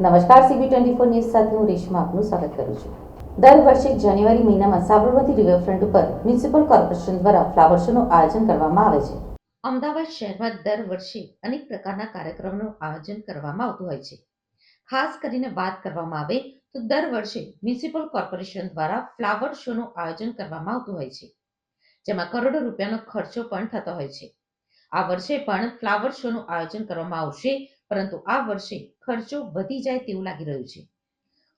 નમસ્કાર CB twenty four news સાથે હું રેશમા આપનું સ્વાગત કરું છું. દર વર્ષે જાન્યુઆરી મહિનામાં સાબરમતી રિવરફ્રન્ટ ઉપર મ્યુનિસિપલ કોર્પોરેશન દ્વારા ફ્લાવર શોનું આયોજન કરવામાં આવે છે. અમદાવાદ શહેરમાં દર વર્ષે અનેક પ્રકારના કાર્યક્રમનું આયોજન કરવામાં આવતું હોય છે. ખાસ કરીને વાત કરવામાં આવે તો દર વર્ષે મ્યુનિસિપલ કોર્પોરેશન દ્વારા ફ્લાવર શોનું આયોજન કરવામાં આવતું હોય છે, જેમાં કરોડો રૂપિયાનો ખર્ચો પણ થતો હોય છે. આ વર્ષે પણ ફ્લાવર શોનું આયોજન કરવામાં આવશે પરંતુ આ વર્ષે ખર્ચો વધી જાય તેવું લાગી રહ્યું છે.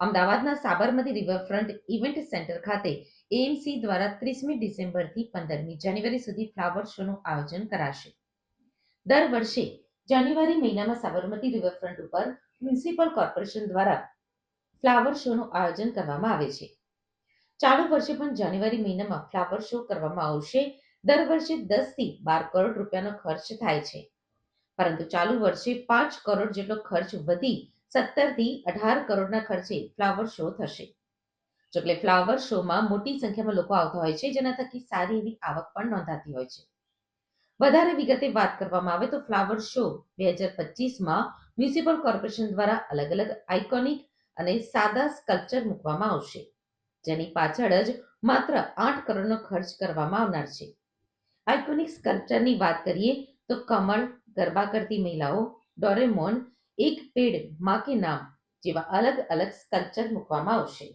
અમદાવાદના સાબરમતી રિવરફ્રન્ટ ઇવેન્ટ સેન્ટર ખાતે એએમસી દ્વારા ત્રીસમી ડિસેમ્બરથી પંદરમી જાન્યુઆરી સુધી ફ્લાવર શોનું આયોજન કરાશે. દર વર્ષે જાન્યુઆરી મહિનામાં સાબરમતી રિવરફ્રન્ટ ઉપર મ્યુનિસિપલ કોર્પોરેશન દ્વારા ફ્લાવર શોનું આયોજન કરવામાં આવે છે. ચાલુ વર્ષે પણ જાન્યુઆરી મહિનામાં ફ્લાવર શો કરવામાં આવશે. દર વર્ષે દસથી બાર કરોડ રૂપિયાનો ખર્ચ થાય છે. પરંતુ ચાલુ વર્ષે પાંચ કરોડ જેટલો ખર્ચ વધી સત્તરથી અઢાર કરોડના ખર્ચે ફ્લાવર શો થશે. જોકે ફ્લાવર શોમાં મોટી સંખ્યામાં લોકો આવતા હોય છે, જેના થકી સારી એવી આવક પણ નોંધાતી હોય છે. વધારે વિગતે વાત કરવામાં આવે તો ફ્લાવર શો બે હજાર પચીસમાં મ્યુનિસિપલ કોર્પોરેશન દ્વારા અલગ અલગ આઇકોનિક અને સાદા સ્કલ્પચર મૂકવામાં આવશે, જેની પાછળ જ માત્ર આઠ કરોડનો ખર્ચ કરવામાં આવનાર છે. આઇકોનિક સ્કલ્પચરની વાત કરીએ તો કમળ ગરબા કરતી મહિલાઓ, ડોરેમોન એક પેડમાં કે નામ જેવા અલગ અલગ સ્કલ્પચર મૂકવામાં આવશે.